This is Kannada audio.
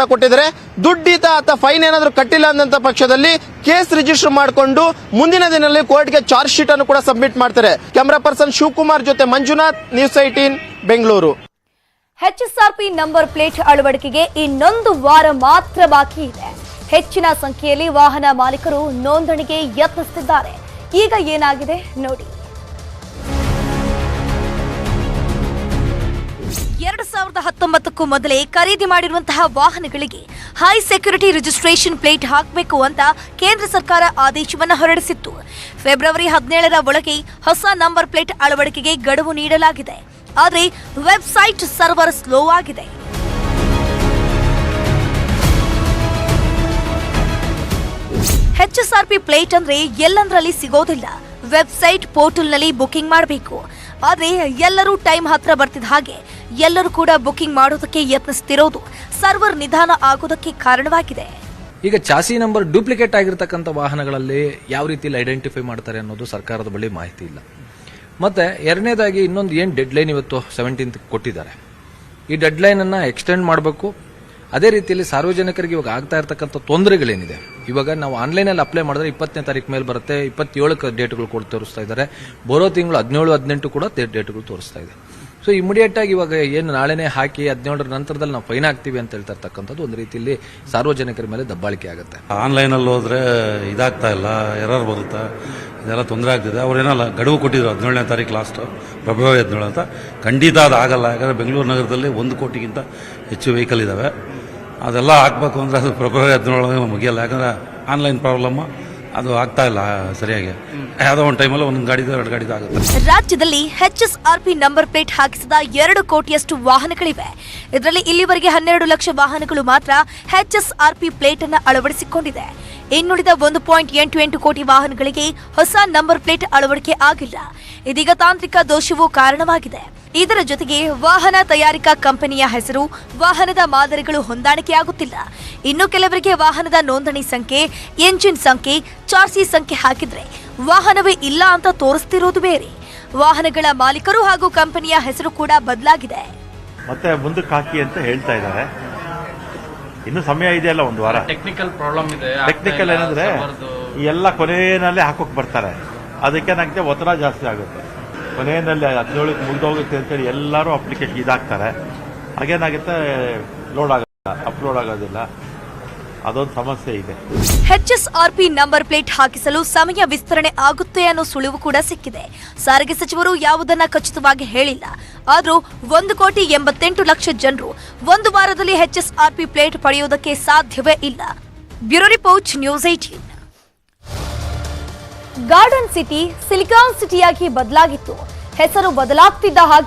ಕೂಡ ಕೊಟ್ಟಿದ್ದಾರೆ. ದುಡ್ಡಿತ ಅಥವಾ ಫೈನ್ ಏನಾದರೂ ಕಟ್ಟಿಲ್ಲ ಅಂದಂತ ಪಕ್ಷದಲ್ಲಿ ಕೇಸ್ ರಿಜಿಸ್ಟರ್ ಮಾಡಿಕೊಂಡು ಮುಂದಿನ ದಿನದಲ್ಲಿ ಕೋರ್ಟ್ಗೆ ಚಾರ್ಜ್ ಶೀಟ್ ಅನ್ನು ಕೂಡ ಸಬ್ಮಿಟ್ ಮಾಡ್ತಾರೆ. ಕ್ಯಾಮರಾ ಪರ್ಸನ್ ಶಿವಕುಮಾರ್ ಜೊತೆ Manjunath news eighteen Bengaluru HSRP number plate ಅಳವಡಿಕೆಗೆ ಇನ್ನೊಂದು ವಾರ ಮಾತ್ರ ಬಾಕಿ ಇದೆ. ಹೆಚ್ಚಿನ ಸಂಖ್ಯೆಯಲ್ಲಿ ವಾಹನ ಮಾಲೀಕರು ನೋಂದಣಿಗೆ ಯತ್ನಿಸುತ್ತಿದ್ದಾರೆ. ಈಗ ಏನಾಗಿದೆ ನೋಡಿ. ಸಾವಿರದ ಹತ್ತೊಂಬತ್ತಕ್ಕೂ ಮೊದಲೇ ಖರೀದಿ ಮಾಡಿರುವಂತಹ ವಾಹನಗಳಿಗೆ ಹೈ ಸೆಕ್ಯೂರಿಟಿ ರಿಜಿಸ್ಟ್ರೇಷನ್ ಪ್ಲೇಟ್ ಹಾಕಬೇಕು ಅಂತ ಕೇಂದ್ರ ಸರ್ಕಾರ ಆದೇಶವನ್ನು ಹೊರಡಿಸಿತ್ತು. ಫೆಬ್ರವರಿ ಹದಿನೇಳರ ಒಳಗೆ ಹೊಸ ನಂಬರ್ ಪ್ಲೇಟ್ ಅಳವಡಿಕೆಗೆ ಗಡುವು ನೀಡಲಾಗಿದೆ. ಆದರೆ ವೆಬ್ಸೈಟ್ ಸರ್ವರ್ ಸ್ಲೋ ಆಗಿದೆ. ಎಚ್ಎಸ್ಆರ್ಪಿ ಪ್ಲೇಟ್ ಅಂದ್ರೆ ಎಲ್ಲಂದ್ರಲ್ಲಿ ಸಿಗೋದಿಲ್ಲ. ವೆಬ್ಸೈಟ್ ಪೋರ್ಟಲ್ನಲ್ಲಿ ಬುಕಿಂಗ್ ಮಾಡಬೇಕು. ಆದರೆ ಎಲ್ಲರೂ ಟೈಮ್ ಹತ್ರ ಬರ್ತಿದ್ದ ಹಾಗೆ ಎಲ್ಲರೂ ಕೂಡ ಬುಕಿಂಗ್ ಮಾಡೋದಕ್ಕೆ ಯತ್ನಿಸ್ತಿರೋದು. ಸರ್ವರ್ ನಿಧಾನ ಆಗೋದಕ್ಕೆ ಕಾರಣವಾಗಿದೆ. ಈಗ ಚಾಸಿ ನಂಬರ್ ಡೂಪ್ಲಿಕೇಟ್ ಆಗಿರ್ತಕ್ಕಂಥ ವಾಹನಗಳಲ್ಲಿ ಯಾವ ರೀತಿಯಲ್ಲಿ ಐಡೆಂಟಿಫೈ ಮಾಡ್ತಾರೆ ಅನ್ನೋದು ಸರ್ಕಾರದ ಬಳಿ ಮಾಹಿತಿ ಇಲ್ಲ. ಮತ್ತೆ ಎರಡನೇದಾಗಿ ಇನ್ನೊಂದು ಏನು ಡೆಡ್ ಲೈನ್ ಇವತ್ತು ಸೆವೆಂಟೀನ್ತ್ ಕೊಟ್ಟಿದ್ದಾರೆ. ಈ ಡೆಡ್ ಲೈನ್ ಅನ್ನ ಎಕ್ಸ್ಟೆಂಡ್ ಮಾಡಬೇಕು. ಅದೇ ರೀತಿಯಲ್ಲಿ ಸಾರ್ವಜನಿಕರಿಗೆ ಇವಾಗ ಆಗ್ತಾ ಇರ್ತಕ್ಕಂಥ ತೊಂದರೆಗಳೇನಿದೆ. ಇವಾಗ ನಾವು ಆನ್ಲೈನಲ್ಲಿ ಅಪ್ಲೈ ಮಾಡಿದ್ರೆ ಇಪ್ಪತ್ತನೇ ತಾರೀಕು ಮೇಲೆ ಬರುತ್ತೆ, ಇಪ್ಪತ್ತೇಳಕ್ಕೆ ಡೇಟ್ಗಳು ಕೂಡ ತೋರಿಸ್ತಾ ಇದ್ದಾರೆ. ಬರೋ ತಿಂಗಳು ಹದಿನೇಳು, ಹದಿನೆಂಟು ಕೂಡ ಡೇಟ್ಗಳು ತೋರಿಸ್ತಾ ಇದೆ. ಸೊ ಇಮಿಡಿಯೇಟ್ ಆಗಿ ಇವಾಗ ಏನು ನಾಳೆನೇ ಹಾಕಿ ಹದಿನೇಳರ ನಂತರದಲ್ಲಿ ನಾವು ಫೈನ್ ಹಾಕ್ತೀವಿ ಅಂತ ಹೇಳ್ತಾ ಇರ್ತಕ್ಕಂಥದ್ದು ಒಂದು ರೀತಿಯಲ್ಲಿ ಸಾರ್ವಜನಿಕರ ಮೇಲೆ ದಬ್ಬಾಳಿಕೆ ಆಗುತ್ತೆ. ಆನ್ಲೈನಲ್ಲಿ ಹೋದ್ರೆ ಇದಾಗ್ತಾ ಇಲ್ಲ ಎರರ್ ಬರುತ್ತಾ? ಇದೆಲ್ಲ ತೊಂದರೆ ಆಗ್ತಿದೆ. ಅವ್ರೇನಲ್ಲ ಗಡುವು ಕೊಟ್ಟಿದ್ರು ಹದಿನೇಳನೇ ತಾರೀಕು ಲಾಸ್ಟ್ ಫೆಬ್ರವರಿ ಹದಿನೇಳು ಅಂತ. ಖಂಡಿತ ಅದು ಆಗಲ್ಲ. ಯಾಕಂದರೆ ಬೆಂಗಳೂರು ನಗರದಲ್ಲಿ ಒಂದು ಕೋಟಿಗಿಂತ ಹೆಚ್ಚು ವೆಹಿಕಲ್ ಇದ್ದಾವೆ ಅದೆಲ್ಲ ಹಾಕ್ಬೇಕು ಅಂದರೆ ಅದು ಫೆಬ್ರವರಿ ಹದಿನೇಳು ಮುಗಿಯಲ್ಲ. ಯಾಕಂದರೆ ಆನ್ಲೈನ್ ಪ್ರಾಬ್ಲಮ್ಮು ಅದು ಆಗ್ತಾ ಇಲ್ಲ ಸರಿಯಾಗಿ. ಯಾವುದೋ ಒಂದು ಟೈಮಲ್ಲಿ ಒಂದು ಗಾಡಿದು ಎರಡು ಗಾಡಿದು ಆಗುತ್ತೆ. ರಾಜ್ಯದಲ್ಲಿ ಎಚ್ಎಸ್ಆರ್ಪಿ ನಂಬರ್ ಪ್ಲೇಟ್ ಹಾಕಿಸಿದ ಎರಡು ಕೋಟಿಯಷ್ಟು ವಾಹನಗಳಿವೆ. ಇದರಲ್ಲಿ ಇಲ್ಲಿವರೆಗೆ ಹನ್ನೆರಡು ಲಕ್ಷ ವಾಹನಗಳು ಮಾತ್ರ ಹೆಚ್ ಎಸ್ ಆರ್ ಪ್ಲೇಟ್ ಅನ್ನು ಅಳವಡಿಸಿಕೊಂಡಿದೆ. ಇನ್ನುಳಿದ ಒಂದು ಪಾಯಿಂಟ್ ಎಂಟು ಎಂಟು ಕೋಟಿ ವಾಹನಗಳಿಗೆ ಹೊಸ ನಂಬರ್ ಪ್ಲೇಟ್ ಅಳವಡಿಕೆ ಆಗಿಲ್ಲ. ಇದೀಗ ತಾಂತ್ರಿಕ ದೋಷವೂ ಕಾರಣವಾಗಿದೆ. ಇದರ ಜೊತೆಗೆ ವಾಹನ ತಯಾರಿಕಾ ಕಂಪನಿಯ ಹೆಸರು ವಾಹನದ ಮಾದರಿಗಳು ಹೊಂದಾಣಿಕೆಯಾಗುತ್ತಿಲ್ಲ. ಇನ್ನು ಕೆಲವರಿಗೆ ವಾಹನದ ನೋಂದಣಿ ಸಂಖ್ಯೆ ಎಂಜಿನ್ ಸಂಖ್ಯೆ ಚಾರ್ಸಿ ಸಂಖ್ಯೆ ಹಾಕಿದ್ರೆ ವಾಹನವೇ ಇಲ್ಲ ಅಂತ ತೋರಿಸ್ತಿರೋದು ಬೇರೆ. ವಾಹನಗಳ ಮಾಲೀಕರು ಹಾಗೂ ಕಂಪನಿಯ ಹೆಸರು ಕೂಡ ಬದಲಾಗಿದೆ. ಮತ್ತೆ ಮುಂದಕ್ಕೆ ಹಾಕಿ ಅಂತ ಹೇಳ್ತಾ ಇದ್ದಾರೆ. ಇನ್ನು ಸಮಯ ಇದೆಯಲ್ಲ ಒಂದು ವಾರ. ಟೆಕ್ನಿಕಲ್ ಪ್ರಾಬ್ಲಮ್ ಇದೆ. ಟೆಕ್ನಿಕಲ್ ಏನಂದ್ರೆ ಈ ಎಲ್ಲ ಕೊನೆಯಲ್ಲೇ ಹಾಕೋಕ್ ಬರ್ತಾರೆ. ಅದಕ್ಕೆ ನನಗೆ ಒತ್ತಡ ಜಾಸ್ತಿ ಆಗುತ್ತೆ. ಕೊನೆಯಲ್ಲಿ ಹದಿನೇಳಕ್ಕೆ ಮುಗಿದೋಗುತ್ತೆ ಅಂತೇಳಿ ಎಲ್ಲರೂ ಅಪ್ಲಿಕೇಶನ್ ಇದಾಗ್ತಾರೆ. ಹಾಗೇನಾಗುತ್ತೆ ಲೋಡ್ ಆಗಲ್ಲ ಅಪ್ಲೋಡ್ ಆಗೋದಿಲ್ಲ. ಅದೊಂದು ಸಮಸ್ಯೆ ಇದೆ. ಎಚ್ಎಸ್ಆರ್ಪಿ ನಂಬರ್ ಪ್ಲೇಟ್ ಹಾಕಿಸಲು ಸಮಯ ವಿಸ್ತರಣೆ ಆಗುತ್ತೆ ಅನ್ನೋ ಸುಳಿವು ಕೂಡ ಸಿಕ್ಕಿದೆ. ಸಾರಿಗೆ ಸಚಿವರು ಯಾವುದನ್ನ ಖಚಿತವಾಗಿ ಹೇಳಿಲ್ಲ. ಆದರೂ ಒಂದು ಕೋಟಿ ಎಂಬತ್ತೆಂಟು ಲಕ್ಷ ಜನರು ಒಂದು ವಾರದಲ್ಲಿ ಎಚ್ಎಸ್ಆರ್ಪಿ ಪ್ಲೇಟ್ ಪಡೆಯುವುದಕ್ಕೆ ಸಾಧ್ಯವೇ ಇಲ್ಲ. Bureau report, news eighteen garden city, silicon ಸಿಟಿಯಾಗಿ ಬದಲಾಗಿತ್ತು. ಹೆಸರು ಬದಲಾಗ್ತಿದ್ದ ಹಾಗೆ